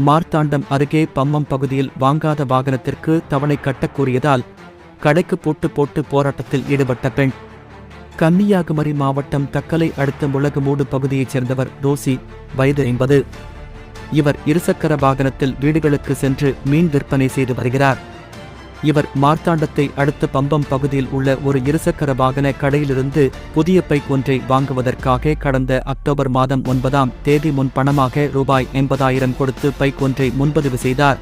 மார்த்தாண்டம் அருகே பம்மம் பகுதியில் வாங்காத வாகனத்திற்கு தவணை கட்டக் கூறியதால் கடைக்கு போட்டு போட்டு போராட்டத்தில் ஈடுபட்ட பெண். கன்னியாகுமரி மாவட்டம் தக்கலை அடுத்த முழகுமூடு பகுதியைச் சேர்ந்தவர் ரோசி வயது ஐம்பது. இவர் இருசக்கர வாகனத்தில் வீடுகளுக்கு சென்று மீன் விற்பனை செய்து வருகிறார். இவர் மார்த்தாண்டத்தை அடுத்த பம்பம் பகுதியில் உள்ள ஒரு இருசக்கர வாகன கடையிலிருந்து புதிய பைக் ஒன்றை வாங்குவதற்காக கடந்த அக்டோபர் மாதம் ஒன்பதாம் தேதி முன் பணமாக ரூபாய் எண்பதாயிரம் கொடுத்து பைக் ஒன்றை முன்பதிவு செய்தார்.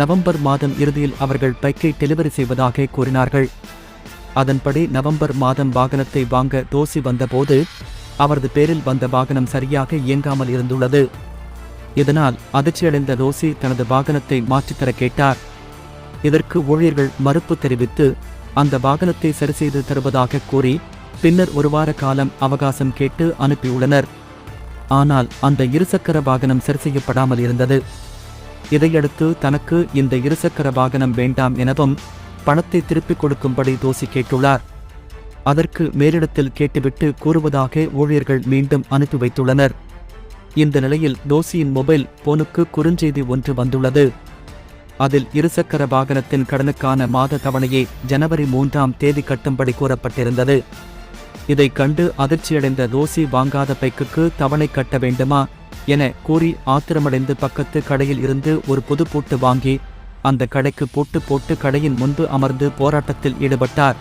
நவம்பர் மாதம் இறுதியில் அவர்கள் பைக்கை டெலிவரி செய்வதாக கூறினார்கள். அதன்படி நவம்பர் மாதம் வாகனத்தை வாங்க தோசி வந்தபோது அவரது பேரில் வந்த வாகனம் சரியாக இயங்காமல் இருந்துள்ளது. இதனால் அதிர்ச்சியடைந்த ரோசி தனது வாகனத்தை மாற்றித்தர கேட்டார். இதற்கு ஊழியர்கள் மறுப்பு தெரிவித்து அந்த வாகனத்தை சரிசெய்து தருவதாக கூறி பின்னர் ஒரு வார காலம் அவகாசம் கேட்டு அனுப்பியுள்ளனர். ஆனால் அந்த இருசக்கர வாகனம் சரி செய்யப்படாமல் இருந்தது. இதையடுத்து தனக்கு இந்த இருசக்கர வாகனம் வேண்டாம் எனவும் பணத்தை திருப்பிக் கொடுக்கும்படி தோசி கேட்டுள்ளார். அதற்கு மேலிடத்தில் கேட்டுவிட்டு கூறுவதாக ஊழியர்கள் மீண்டும் அனுப்பி வைத்துள்ளனர். இந்த நிலையில் தோசியின் மொபைல் போனுக்கு குறுஞ்செய்தி ஒன்று வந்துள்ளது. அதில் இருசக்கர வாகனத்தின் கடனுக்கான மாத தவணையை ஜனவரி மூன்றாம் தேதி கட்டும்படி கூறப்பட்டிருந்தது. இதைக் கண்டு அதிர்ச்சியடைந்த ரோசி வாங்காத பைக்குக்கு தவணை கட்ட வேண்டுமா என கூறி ஆத்திரமடைந்து பக்கத்து கடையில் இருந்து ஒரு புது பூட்டு வாங்கி அந்த கடைக்கு பூட்டு போட்டு கடையின் முன்பு அமர்ந்து போராட்டத்தில் ஈடுபட்டார்.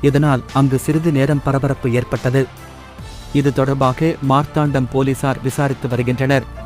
இதனால் அங்கு சிறிது நேரம் பரபரப்பு ஏற்பட்டது. இது தொடர்பாக மார்த்தாண்டம் போலீசார் விசாரித்து வருகின்றனர்.